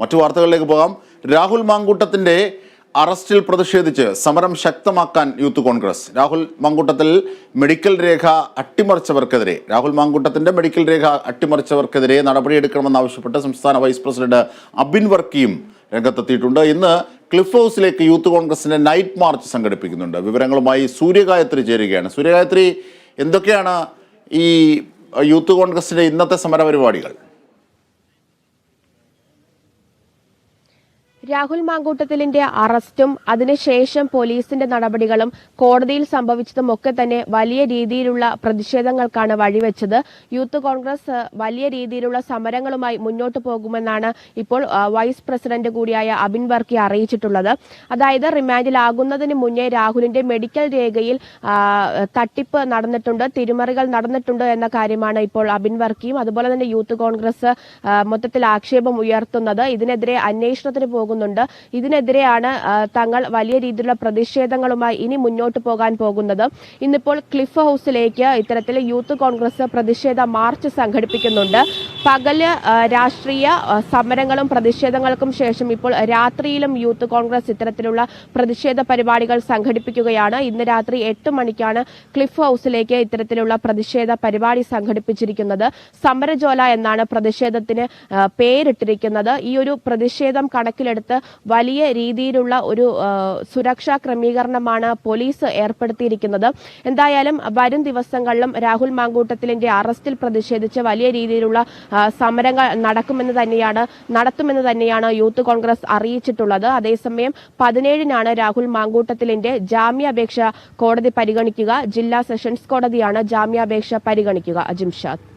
മറ്റു വാർത്തകളിലേക്ക് പോകാം. രാഹുൽ മാങ്കൂട്ടത്തിന്റെ അറസ്റ്റിൽ പ്രതിഷേധിച്ച് സമരം ശക്തമാക്കാൻ യൂത്ത് കോൺഗ്രസ്. രാഹുൽ മാങ്കൂട്ടത്തിൽ മെഡിക്കൽ രേഖ അട്ടിമറിച്ചവർക്കെതിരെ രാഹുൽ മാങ്കൂട്ടത്തിന്റെ മെഡിക്കൽ രേഖ അട്ടിമറിച്ചവർക്കെതിരെ നടപടിയെടുക്കണമെന്നാവശ്യപ്പെട്ട് സംസ്ഥാന വൈസ് പ്രസിഡന്റ് അബിൻ വർക്കിയും രംഗത്തെത്തിയിട്ടുണ്ട്. ഇന്ന് ക്ലിഫ് ഹൗസിലേക്ക് യൂത്ത് കോൺഗ്രസിന്റെ നൈറ്റ് മാർച്ച് സംഘടിപ്പിക്കുന്നുണ്ട്. വിവരങ്ങളുമായി സൂര്യഗായത്രി ചേരുകയാണ്. സൂര്യഗായത്രി എന്തൊക്കെയാണ് ഈ യൂത്ത് കോൺഗ്രസിന്റെ ഇന്നത്തെ സമരപരിപാടികൾ? രാഹുൽ മാങ്കൂട്ടത്തിലിന്റെ അറസ്റ്റും അതിനുശേഷം പോലീസിന്റെ നടപടികളും കോടതിയിൽ സംഭവിച്ചതും ഒക്കെ തന്നെ വലിയ രീതിയിലുള്ള പ്രതിഷേധങ്ങൾക്കാണ് വഴിവെച്ചത്. യൂത്ത് കോൺഗ്രസ് വലിയ രീതിയിലുള്ള സമരങ്ങളുമായി മുന്നോട്ട് പോകുമെന്നാണ് ഇപ്പോൾ വൈസ് പ്രസിഡന്റ് കൂടിയായ അബിൻ വർക്കി അറിയിച്ചിട്ടുള്ളത്. അതായത് റിമാൻഡിലാകുന്നതിന് മുന്നേ രാഹുലിന്റെ മെഡിക്കൽ രേഖയിൽ തട്ടിപ്പ് നടന്നിട്ടുണ്ട് തിരിമറികൾ നടന്നിട്ടുണ്ട് എന്ന കാര്യമാണ് ഇപ്പോൾ അബിൻ വർക്കിയും അതുപോലെ തന്നെ യൂത്ത് കോൺഗ്രസ് മൊത്തത്തിൽ ആക്ഷേപം ഉയർത്തുന്നത്. ഇതിനെതിരെ അന്വേഷണത്തിന് പോകുന്നുണ്ട്. ഇതിനെതിരെയാണ് തങ്ങൾ വലിയ രീതിയിലുള്ള പ്രതിഷേധങ്ങളുമായി ഇനി മുന്നോട്ട് പോകാൻ പോകുന്നത്. ഇന്നിപ്പോൾ ക്ലിഫ് ഹൗസിലേക്ക് ഇത്തരത്തിൽ യൂത്ത് കോൺഗ്രസ് പ്രതിഷേധ മാർച്ച് സംഘടിപ്പിക്കുന്നുണ്ട്. പകൽ രാഷ്ട്രീയ സമരങ്ങളും പ്രതിഷേധങ്ങൾക്കും ശേഷം ഇപ്പോൾ രാത്രിയിലും യൂത്ത് കോൺഗ്രസ് ഇത്തരത്തിലുള്ള പ്രതിഷേധ പരിപാടികൾ സംഘടിപ്പിക്കുകയാണ്. ഇന്ന് രാത്രി എട്ട് മണിക്കാണ് ക്ലിഫ് ഹൗസിലേക്ക് ഇത്തരത്തിലുള്ള പ്രതിഷേധ പരിപാടി സംഘടിപ്പിച്ചിരിക്കുന്നത്. സമരജോല എന്നാണ് പ്രതിഷേധത്തിന് പേരിട്ടിരിക്കുന്നത്. ഈ ഒരു പ്രതിഷേധം കണക്കിലെടുത്ത് വലിയ രീതിയിലുള്ള ഒരു സുരക്ഷാ ക്രമീകരണമാണ് പോലീസ് ഏർപ്പെടുത്തിയിരിക്കുന്നത്. എന്തായാലും വരും ദിവസങ്ങളിലും രാഹുൽ മാങ്കൂട്ടത്തിലിന്റെ അറസ്റ്റിൽ പ്രതിഷേധിച്ച് വലിയ രീതിയിലുള്ള സമരങ്ങൾ നടക്കുമെന്ന് തന്നെയാണ് നടത്തുമെന്ന് തന്നെയാണ് യൂത്ത് കോൺഗ്രസ് അറിയിച്ചിട്ടുള്ളത്. അതേസമയം പതിനേഴിനാണ് രാഹുൽ മാങ്കൂട്ടത്തിലിന്റെ ജാമ്യാപേക്ഷ കോടതി പരിഗണിക്കുക. ജില്ലാ സെഷൻസ് കോടതിയാണ് ജാമ്യാപേക്ഷ പരിഗണിക്കുക. അജിംഷാദ്.